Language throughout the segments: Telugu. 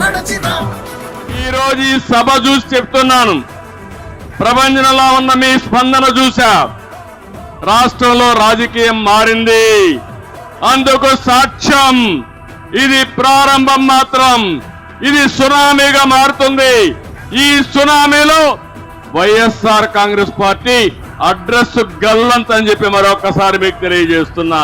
నడచిరా ఈ రోజు ఈ సభ చూసి చెప్తున్నాను. ప్రపంచంలో ఉన్న మీ స్పందన చూసా రాష్ట్రంలో రాజకీయం మారింది. అందుకు సాక్ష్యం. ఇది ప్రారంభం మాత్రం. ఇది సునామీగా మారుతుంది. ఈ సునామీలో వైఎస్ఆర్ కాంగ్రెస్ పార్టీ అడ్రస్ గల్లంత అని చెప్పి మరొకసారి మీకు తెలియజేస్తున్నా.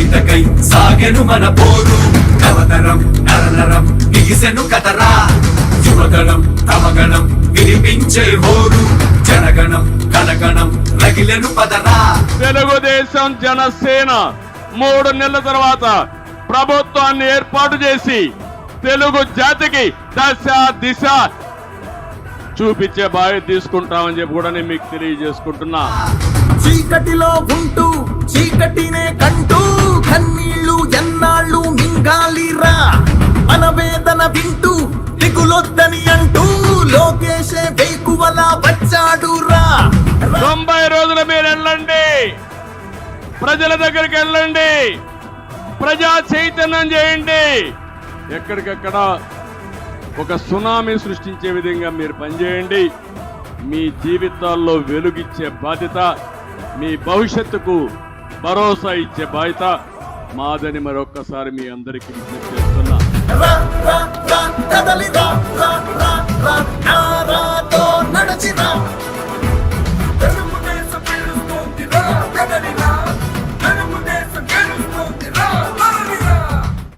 కవితకై సాగెను మన పోరు. నవతరం నరనరం బిగిసెను కథరా యువగణం తమగణం వినిపించే హోరు. జనగణం కనగణం రగిలెను పదరా. తెలుగుదేశం జనసేన మూడు నెలల తర్వాత ప్రభుత్వాన్ని ఏర్పాటు చేసి తెలుగు జాతికి దశ దిశ చూపించే బాధ్యత తీసుకుంటామని చెప్పి కూడా నేను మీకు తెలియజేసుకుంటున్నా. చీకటిలో ఉంటూ చీకటినే కంటూ వేదన వింటూ దిగులొద్దని అంటూ లోకేశే వేకువలా వచ్చాడురా. తొంభై రోజులు మీరు వెళ్ళండి. ప్రజల దగ్గరికి వెళ్ళండి. ప్రజా చైతన్యం చేయండి. ఎక్కడికక్కడ ఒక సునామీ సృష్టించే విధంగా మీరు పనిచేయండి. మీ జీవితాల్లో వెలుగిచ్చే బాధ్యత మీ భవిష్యత్తుకు భరోసా ఇచ్చే బాధ్యత మాదని మరొక్కసారి మీ అందరికీ విజ్ఞప్తి చేస్తున్నా. రా రా రా.